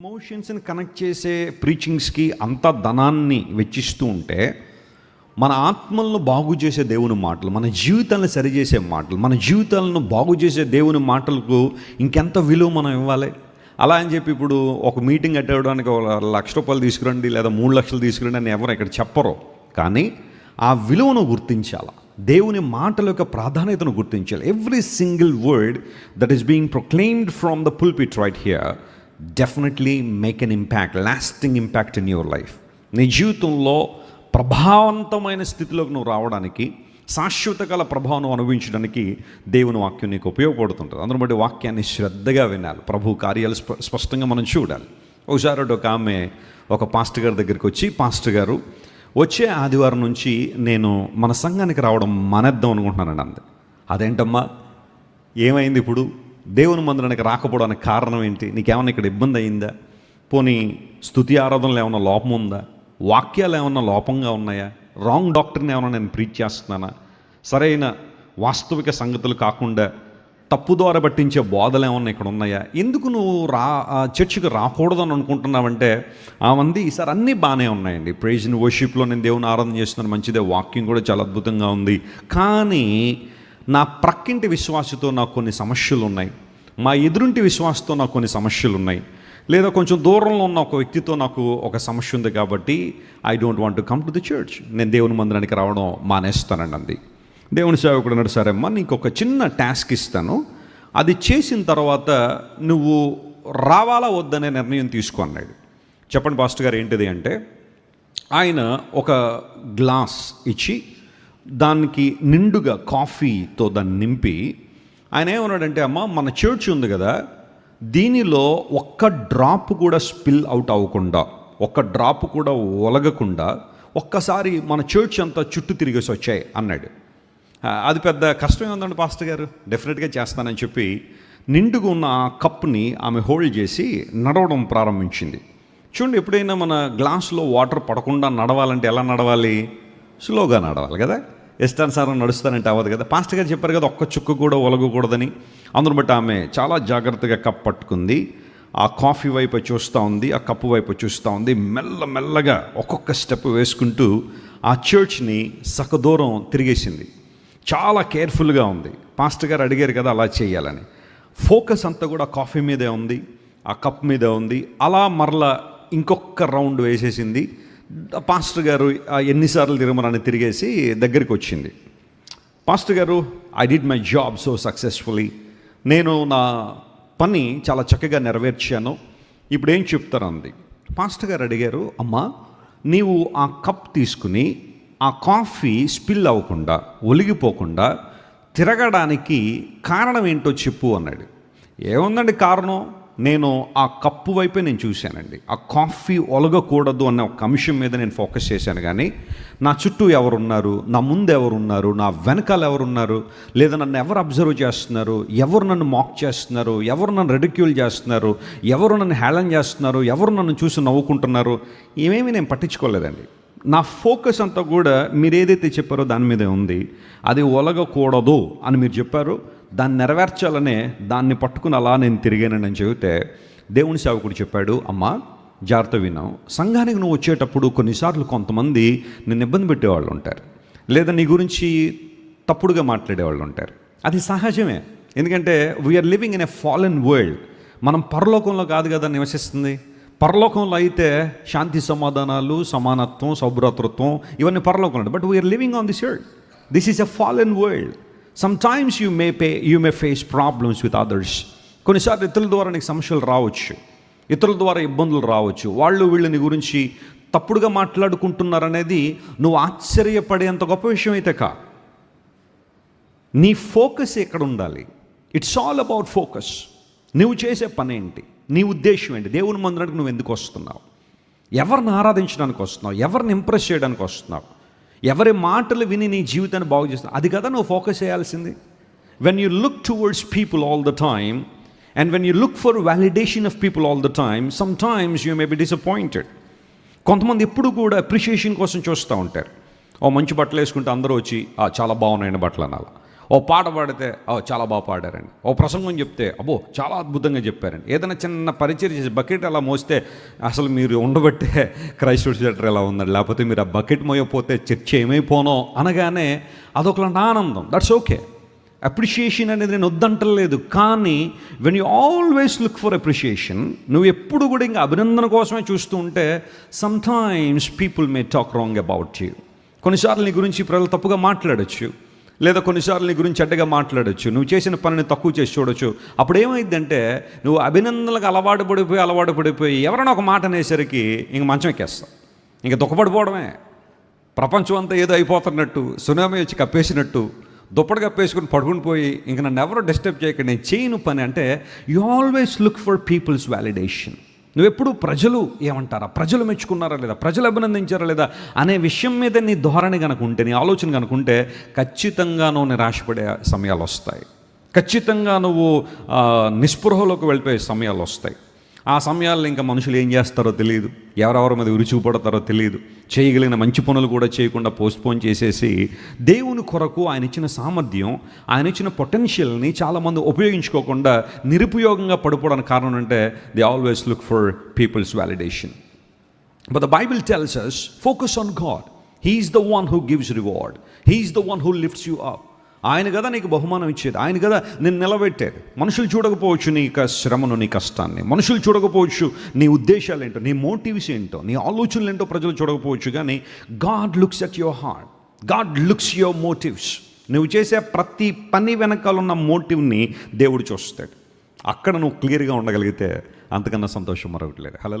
ఎమోషన్స్ని కనెక్ట్ చేసే ప్రీచింగ్స్కి అంత ధనాన్ని వెచ్చిస్తూ ఉంటే మన ఆత్మలను బాగు చేసే దేవుని మాటలు మన జీవితాలను సరిచేసే మాటలు మన జీవితాలను బాగు చేసే దేవుని మాటలకు ఇంకెంత విలువ మనం ఇవ్వాలి? అలా అని చెప్పి ఇప్పుడు ఒక మీటింగ్ అట్టడానికి ఒక లక్ష రూపాయలు తీసుకురండి లేదా మూడు లక్షలు తీసుకురండి అని ఎవరు ఇక్కడ చెప్పరు. కానీ ఆ విలువను గుర్తించాలి? దేవుని మాటల యొక్క ప్రాధాన్యతను గుర్తించాలి? Every single word that is being proclaimed from the pulpit right here definitely make an impact lasting impact in your life నీ జీవితంలో ప్రభావవంతమైన స్థితిలోకి నువ్వు రావడానికి శాశ్వత కాల ప్రభావం అనుభవించడానికి దేవుని వాక్యం నీకు ఉపయోగపడుతుంటుంది. అందులో బట్టి వాక్యాన్ని శ్రద్ధగా వినాలి. ప్రభు కార్యాలు స్ప స్పష్టంగా మనం చూడాలి. ఒకసారి ఒక ఆమె ఒక పాస్టర్ గారి దగ్గరికి వచ్చి పాస్టర్ గారు వచ్చే ఆదివారం నుంచి నేను మన సంఘానికి రావడం మానేద్దాం అనుకుంటున్నానండి అంది అదేంటమ్మా? ఏమైంది ఇప్పుడు? దేవుని మందిరానికి రాకపోవడానికి కారణం ఏంటి? నీకేమైనా ఇక్కడ ఇబ్బంది అయిందా? పోనీ స్థుతి ఆరాధనలు ఏమైనా లోపం ఉందా? వాక్యాలు ఏమైనా లోపంగా ఉన్నాయా? రాంగ్ డాక్టర్ని ఏమైనా నేను ప్రీచ్ చేస్తున్నానా? సరైన వాస్తవిక సంగతులు కాకుండా తప్పు ద్వారా పట్టించే బోధలు ఏమన్నా ఇక్కడ ఉన్నాయా? ఎందుకు నువ్వు రా ఆ చర్చికి రాకూడదని అనుకుంటున్నావంటే ఆ మంది ఈసారి అన్నీ బాగానే ఉన్నాయండి. ప్రైజ్ వర్షిప్లో నేను దేవుని ఆరాధన చేస్తున్నాను మంచిదే వాక్యం కూడా చాలా అద్భుతంగా ఉంది. కానీ నా ప్రక్కింటి విశ్వాసతో నాకు కొన్ని సమస్యలు ఉన్నాయి. మా ఎదురుంటి విశ్వాసతో నాకు కొన్ని సమస్యలు ఉన్నాయి. లేదా కొంచెం దూరంలో ఉన్న ఒక వ్యక్తితో నాకు ఒక సమస్య ఉంది కాబట్టి I don't want to come to the church నేను దేవుని మందిరానికి రావడం మానేస్తానండి అంది. దేవుని సేవకుడు అన్నాడు సరేమ్మా నీకు ఒక చిన్న టాస్క్ ఇస్తాను. అది చేసిన తర్వాత నువ్వు రావాలా వద్దనే నిర్ణయం తీసుకో అన్నాడు. చెప్పండి పాస్టర్ గారు ఏంటిది అంటే ఆయన ఒక గ్లాస్ ఇచ్చి దానికి నిండుగా కాఫీతో దాన్ని నింపి ఆయన ఏమన్నాడంటే అమ్మ మన చర్చ్ ఉంది కదా దీనిలో ఒక్క డ్రాప్ కూడా స్పిల్ అవుట్ అవ్వకుండా ఒక్క డ్రాప్ కూడా ఒలగకుండా ఒక్కసారి మన చర్చ్ అంతా చుట్టూ తిరిగేసి వచ్చాయి అన్నాడు. అది పెద్ద కష్టమే ఉందండి పాస్టర్ గారు? డెఫినెట్గా చేస్తానని చెప్పి నిండుగా ఉన్న ఆ కప్ని ఆమె హోల్డ్ చేసి నడవడం ప్రారంభించింది. చూడండి ఎప్పుడైనా మన గ్లాస్లో వాటర్ పడకుండా నడవాలంటే ఎలా నడవాలి? స్లోగా నడవాలి కదా? ఇష్టానుసారం నడుస్తానంటే అవ్వదు కదా? పాస్టర్ గారు చెప్పారు కదా ఒక్క చుక్క కూడా ఒలగకూడదని. అందును బట్టి ఆమె చాలా జాగ్రత్తగా కప్ పట్టుకుంది. ఆ కాఫీ వైపు చూస్తూ ఉంది ఆ కప్పు వైపు చూస్తూ ఉంది. మెల్ల మెల్లగా ఒక్కొక్క స్టెప్ వేసుకుంటూ ఆ చర్చ్ని సకదూరం తిరిగేసింది. చాలా కేర్ఫుల్గా ఉంది. పాస్టర్ గారు అడిగారు కదా అలా చేయాలని. ఫోకస్ అంతా కూడా కాఫీ మీదే ఉంది ఆ కప్ మీదే ఉంది. అలా మరలా ఇంకొక రౌండ్ వేసేసింది. పాస్టర్ గారు ఎన్నిసార్లు తిరగమని తిరిగేసి దగ్గరికి వచ్చింది. పాస్టర్ గారు I did my job so successfully నేను నా పని చాలా చక్కగా నెరవేర్చాను. ఇప్పుడు ఏం చెప్తారు? అంది. పాస్టర్ గారు అడిగారు అమ్మా నీవు ఆ కప్ తీసుకుని ఆ కాఫీ స్పిల్ అవ్వకుండా ఒలిగిపోకుండా తిరగడానికి కారణం ఏంటో చెప్పు అన్నాడు. ఏముందండి కారణం? నేను ఆ కప్పు వైపే నేను చూశానండి. ఆ కాఫీ ఒలగకూడదు అన్న ఒక అంశం మీద నేను ఫోకస్ చేశాను కానీ నా చుట్టూ ఎవరున్నారు? నా ముందు ఎవరున్నారు? నా వెనకాల ఎవరున్నారు? లేదా నన్ను ఎవరు అబ్జర్వ్ చేస్తున్నారు? ఎవరు నన్ను మాక్ చేస్తున్నారు? ఎవరు నన్ను రెడిక్యూల్ చేస్తున్నారు? ఎవరు నన్ను హేళన చేస్తున్నారు? ఎవరు నన్ను చూసి నవ్వుకుంటున్నారు? ఏమేమి నేను పట్టించుకోలేదండి. నా ఫోకస్ అంతా కూడా మీరు ఏదైతే చెప్పారో దాని మీదే ఉంది. అది ఒలగకూడదు అని మీరు చెప్పారు. దాన్ని నెరవేర్చాలనే దాన్ని పట్టుకుని అలా నేను తిరిగానని చెబితే దేవుని సేవకుడు చెప్పాడు అమ్మా జాగ్రత్త విన్నావు సంఘానికి నువ్వు వచ్చేటప్పుడు కొన్నిసార్లు కొంతమంది నిన్ను ఇబ్బంది పెట్టేవాళ్ళు ఉంటారు. లేదా నీ గురించి తప్పుడుగా మాట్లాడేవాళ్ళు ఉంటారు. అది సహజమే. ఎందుకంటే we are living in a fallen world మనం పరలోకంలో కాదు కదా నివసిస్తుంది. పరలోకంలో అయితే శాంతి సమాధానాలు సమానత్వం సౌభ్రాతృత్వం ఇవన్నీ పరలోకంలో. But we are living on this world this is a fallen world sometimes you may pay you may face problems with others కొన్నిసార్లు ఇతరుల ద్వారా నీకు సమస్యలు రావచ్చు. ఇతరుల ద్వారా ఇబ్బందులు రావచ్చు. వాళ్ళు వీళ్ళని గురించి తప్పుడుగా మాట్లాడుకుంటున్నారనేది నువ్వు ఆశ్చర్యపడేంత గొప్ప విషయం అయితే కా. నీ ఫోకస్ ఎక్కడ ఉండాలి? ఇట్స్ ఆల్ అబౌట్ ఫోకస్ నువ్వు చేసే పని ఏంటి? నీ ఉద్దేశం ఏంటి? దేవుని మందిరానికి నువ్వు ఎందుకు వస్తున్నావు? ఎవరిని ఆరాధించడానికి వస్తున్నావు? ఎవరిని ఇంప్రెస్ చేయడానికి వస్తున్నావు? ఎవరి మాటలు విని నీ జీవితాన్ని బాగు చేస్తావు? అది కదా నువ్వు ఫోకస్ చేయాల్సింది. When you look towards people all the time and when you look for validation of people all the time sometimes you may be disappointed కొంతమంది ఎప్పుడు కూడా అప్రిషియేషన్ కోసం చూస్తూ ఉంటారు. ఓ మంచి బట్టలు వేసుకుంటే అందరూ వచ్చి "ఆ, చాలా బాగున్నాయని బట్టలు అనాలి? ఓ పాట పాడితే ఓ చాలా బాగా పాడారండి. ఓ ప్రసంగం చెప్తే అబ్బో చాలా అద్భుతంగా చెప్పారండి. ఏదైనా చిన్న పరిచయం చేసి బకెట్ అలా మోస్తే అసలు మీరు ఉండబట్టే క్రైస్తవ సెటర్ ఎలా ఉందండి? లేకపోతే మీరు ఆ బకెట్ మోయకపోతే చర్చ ఏమైపోనో అనగానే అదొకలాంటి ఆనందం. దట్స్ ఓకే అప్రిషియేషన్ అనేది నేను వద్దంటలేదు. కానీ when you always look for appreciation నువ్వు ఎప్పుడు కూడా ఇంకా అభినందన కోసమే చూస్తూ ఉంటే sometimes people may talk wrong about you కొన్నిసార్లు నీ గురించి ప్రజలు తప్పుగా మాట్లాడచ్చు. లేదా కొన్నిసార్లు నీ గురించి చెడ్డగా మాట్లాడచ్చు నువ్వు చేసిన పనిని తక్కువ చేసి చూడొచ్చు. అప్పుడు ఏమైందంటే నువ్వు అభినందనలకు అలవాటు పడిపోయి అలవాటు పడిపోయి ఎవరైనా ఒక మాట అనేసరికి ఇంక మంచం ఎక్కేస్తావు ఇంక దుఃఖపడిపోవడమే. ప్రపంచం అంతా ఏదో అయిపోతున్నట్టు సునామీ వచ్చి కప్పేసినట్టు దుప్పటి కప్పేసుకుని పడుకుని పోయి ఇంక నన్ను ఎవరో డిస్టర్బ్ చేయకండి నేను చేయను పని అంటే you always look for people's validation నువ్వెప్పుడు ప్రజలు ఏమంటారా? ప్రజలు మెచ్చుకున్నారా లేదా? ప్రజలు అభినందించారా లేదా? అనే విషయం మీద నీ ధోరణి కనుక ఉంటే నీ ఆలోచన కనుక ఉంటే ఖచ్చితంగా నువ్వు నిరాశపడే సమయాలు వస్తాయి. ఖచ్చితంగా నువ్వు నిస్పృహలోకి వెళ్ళిపోయే సమయాలు వస్తాయి. ఆ సమయాల్లో ఇంకా మనుషులు ఏం చేస్తారో తెలియదు ఎవరెవరి మీద విరుచుకుపడతారో తెలియదు చేయగలిగిన మంచి పనులు కూడా చేయకుండా పోస్ట్పోన్ చేసేసి దేవుని కొరకు ఆయన ఇచ్చిన సామర్థ్యం ఆయన ఇచ్చిన పొటెన్షియల్ని చాలామంది ఉపయోగించుకోకుండా నిరుపయోగంగా పడిపోవడానికి కారణం అంటే they always look for people's validation but the Bible tells us focus on God. He's the one who gives reward. He's the one who lifts you. ఆయన కదా నీకు బహుమానం ఇచ్చేది. ఆయన కదా నేను నిలబెట్టేది. మనుషులు చూడకపోవచ్చు నీ యొక్క శ్రమను నీ కష్టాన్ని. మనుషులు చూడకపోవచ్చు నీ ఉద్దేశాలు ఏంటో నీ మోటివ్స్ ఏంటో నీ ఆలోచనలు ఏంటో ప్రజలు చూడకపోవచ్చు కానీ God looks at your heart God looks your motives నువ్వు చేసే ప్రతి పని వెనకాల ఉన్న మోటివ్ని దేవుడు చూస్తాడు. అక్కడ నువ్వు క్లియర్గా ఉండగలిగితే అంతకన్నా సంతోషం మరొకటి లేదు. హలో